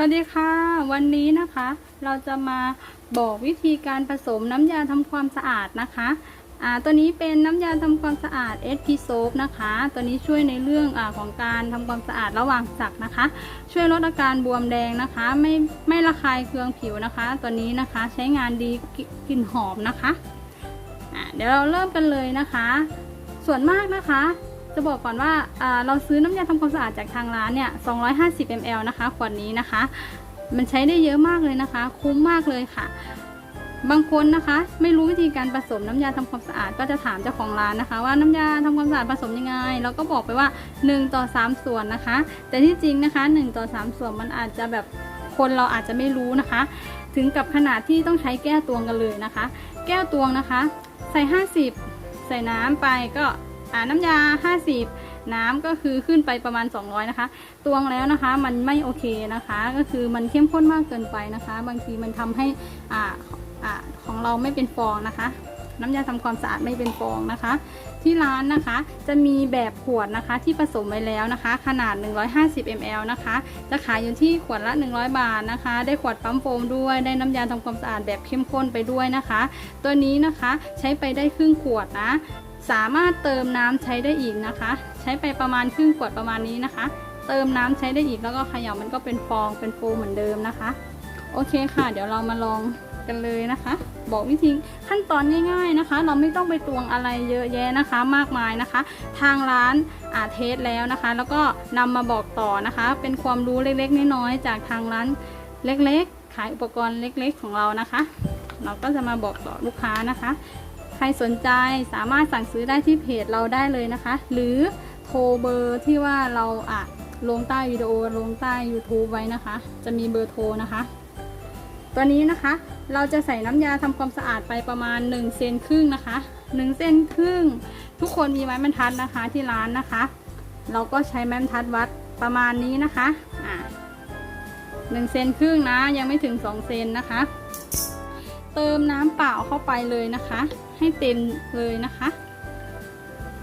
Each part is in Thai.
สวัสดีค่ะ วันนี้นะคะ เราจะมาบอกวิธีการผสมน้ำยาทำความสะอาดนะคะอ่าตัวนี้เป็นน้ำยาทำความสะอาด SP Soap นะคะ ตัวนี้ช่วยในเรื่องอาของการทำความสะอาดระหว่างสักนะคะ ช่วยลดอาการบวมแดงนะคะ ไม่ไม่ระคายเคืองผิวนะคะ ตัวนี้นะคะใช้งานดีกกลิ่นหอมนะคะอ่าเดี๋ยวเราเริ่มกันเลยนะคะ ส่วนมากนะคะ จะบอกก่อนว่าเราซื้อน้ำยาทำความสะอาดจากทางร้านเนี่ย 250 ml นะคะ ขวดนี้นะคะ มันใช้ได้เยอะมากเลยนะคะ คุ้มมากเลยค่ะ บางคนนะคะ ไม่รู้วิธีการผสมน้ำยาทำความสะอาดก็จะถามเจ้าของร้านนะคะ ว่าน้ำยาทำความสะอาดผสมยังไง เราก็บอกไปว่า 1 ต่อ 3 ส่วนนะคะ แต่ที่จริงนะคะ 1 ต่อ 3 ส่วนมันอาจจะแบบคนเราอาจจะไม่รู้นะคะ ถึงกับขนาดที่ต้องใช้แก้วตวงกันเลยนะคะ แก้วตวงนะคะ ใส่ 50 ใส่น้ำไปก็ น้ำยา 50 น้ำก็คือขึ้นไปประมาณ 200 นะคะ ตวงแล้วนะคะมันไม่โอเคนะคะ ก็คือมันเข้มข้นมากเกินไปนะคะ บางทีมันทำให้อ่าอ่าของเราไม่เป็นฟองนะคะ น้ำยาทำความสะอาดไม่เป็นฟองนะคะ ที่ร้านนะคะจะมีแบบขวดนะคะที่ผสมไว้แล้วนะคะ ขนาด 150 ml นะคะ จะขายอยู่ที่ขวดละ 100 บาทนะคะ ได้ขวดปั๊มโฟมด้วย ได้น้ำยาทำความสะอาดแบบเข้มข้นไปด้วยนะคะ ตัวนี้นะคะใช้ไปได้ครึ่งขวดนะ สามารถเติมน้ำใช้ได้อีกนะคะ ใช้ไปประมาณครึ่งขวดประมาณนี้นะคะ เติมน้ำใช้ได้อีกแล้วก็ขย่ามันก็เป็นฟองเป็นฟมเหมือนเดิมนะคะ โอเคค่ะ เดี๋ยวเรามาลองกันเลยนะคะ บอกวิธีขั้นตอนง่ายๆนะคะ เราไม่ต้องไปตวงอะไรเยอะแยะนะคะ มากมายนะคะ ทางร้านอาเทสแล้วนะคะ แล้วก็นำมาบอกต่อนะคะ เป็นความรู้เล็กๆน้อยๆจากทางร้านเล็กๆ ขายอุปกรณ์เล็กๆ ของเรานะคะ เราก็จะมาบอกต่อลูกค้านะคะ ใครสนใจสามารถสั่งซื้อได้ที่เพจเราได้เลยนะคะ หรือโทรเบอร์ที่ว่าเราอะลงใต้วิดีโอลงใต้ YouTube ไว้นะคะ จะมีเบอร์โทรนะคะ ตัวนี้นะคะเราจะใส่น้ำยาทำความสะอาดไปประมาณ1เซนครึ่งนะคะ1เซนครึ่ง ทุกคนมีไม้บรรทัดนะคะที่ร้านนะคะ เราก็ใช้ไม้บรรทัดวัดประมาณนี้นะคะอ่าหนึ่งเซนครึ่งนะยังไม่ถึง2เซนนะคะ เติมน้ำเปล่าเข้าไปเลยนะคะ ให้เต็มเลยนะคะ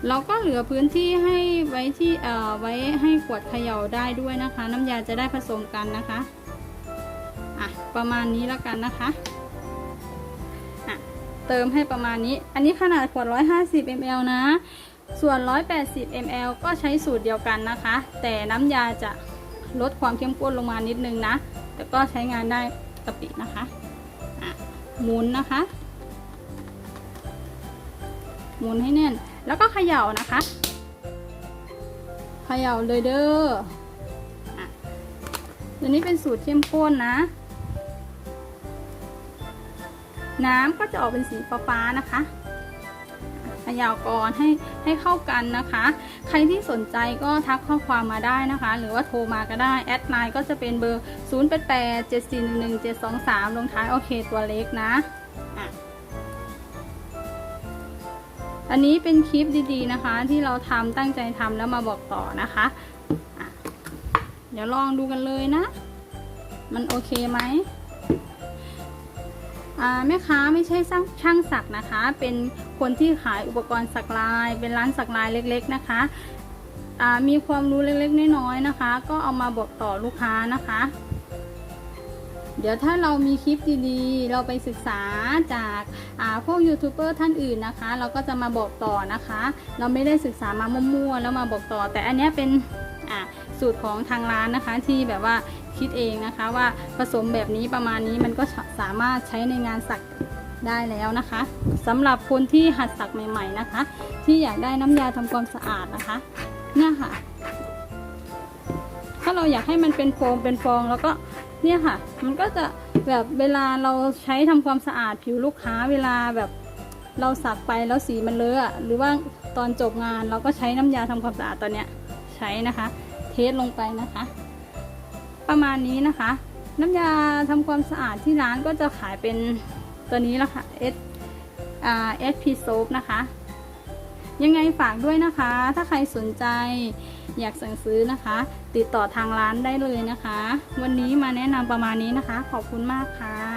เราก็เหลือพื้นที่ให้ไว้ที่เอ่อไว้ให้ขวดเขย่าได้ด้วยนะคะ น้ำยาจะได้ผสมกันนะคะอะประมาณนี้แล้วกันนะคะอะเติมให้ประมาณนี้ อันนี้ขนาดขวด 150 ml นะ ส่วน 180 ml ก็ใช้สูตรเดียวกันนะคะ แต่น้ำยาจะลดความเข้มข้นลงมานิดนึงนะ แต่ก็ใช้งานได้ปกตินะคะหมุนนะคะ หมุนให้แน่น แล้วก็เขย่านะคะเขย่าเลยเด้ออะตัวนี้เป็นสูตรเข้มข้นนะ น้ำก็จะออกเป็นสีฟ้าๆนะคะเขย่าก่อนให้ให้เข้ากันนะคะ ใครที่สนใจก็ทักข้อความมาได้นะคะ หรือว่าโทรมาก็ได้ แอดไลน์ก็จะเป็นเบอร์ 0 8 8 7 4 1 1 7 2 3 ลงท้ายโอเคตัวเล็กนะ อันนี้เป็นคลิปดีๆนะคะ ที่เราทำตั้งใจทำแล้วมาบอกต่อนะคะะเดี๋ยวลองดูกันเลยนะ มันโอเคไหมแม่ค้าไม่ใช่ช่างช่างสักนะคะ เป็นคนที่ขายอุปกรณ์สักลาย เป็นร้านสักลายเล็ก ๆ นะคะมีความรู้เล็กๆน้อยๆนะคะ ก็เอามาบอกต่อลูกค้านะคะ ดี๋ยวถ้าเรามีคลิปดีๆ เราไปศึกษาจากอาพวกยูทูบเบอร์ท่านอื่นนะคะ เราก็จะมาบอกต่อนะคะ เราไม่ได้ศึกษามามั่วๆแล้วมาบอกต่อ แต่อันนี้เป็นอาสูตรของทางร้านนะคะที่แบบว่าคิดเองนะคะว่าผสมแบบนี้ประมาณนี้มันก็สามารถใช้ในงานสักได้แล้วนะคะสำหรับคนที่หัดสักใหม่ ๆนะคะ ที่อยากได้น้ำยาทำความสะอาดนะคะเนี่ยค่ะ ถ้าเราอยากให้มันเป็นโฟมเป็นฟองแล้วก็ เนี่ยค่ะ มันก็จะแบบเวลาเราใช้ทำความสะอาดผิวลูกค้าเวลาแบบเราสักไปแล้วสีมันเลอะหรือว่าตอนจบงานเราก็ใช้น้ำยาทำความสะอาดตัวเนี้ยใช้นะคะ เทสลงไปนะคะ ประมาณนี้นะคะ น้ำยาทำความสะอาดที่ร้านก็จะขายเป็นตัวนี้ละค่ะ S อ่า SP Soap นะคะ ยังไงฝากด้วยนะคะ ถ้าใครสนใจอยากสั่งซื้อนะคะ ติดต่อทางร้านได้เลยนะคะ วันนี้มาแนะนำประมาณนี้นะคะ ขอบคุณมากค่ะ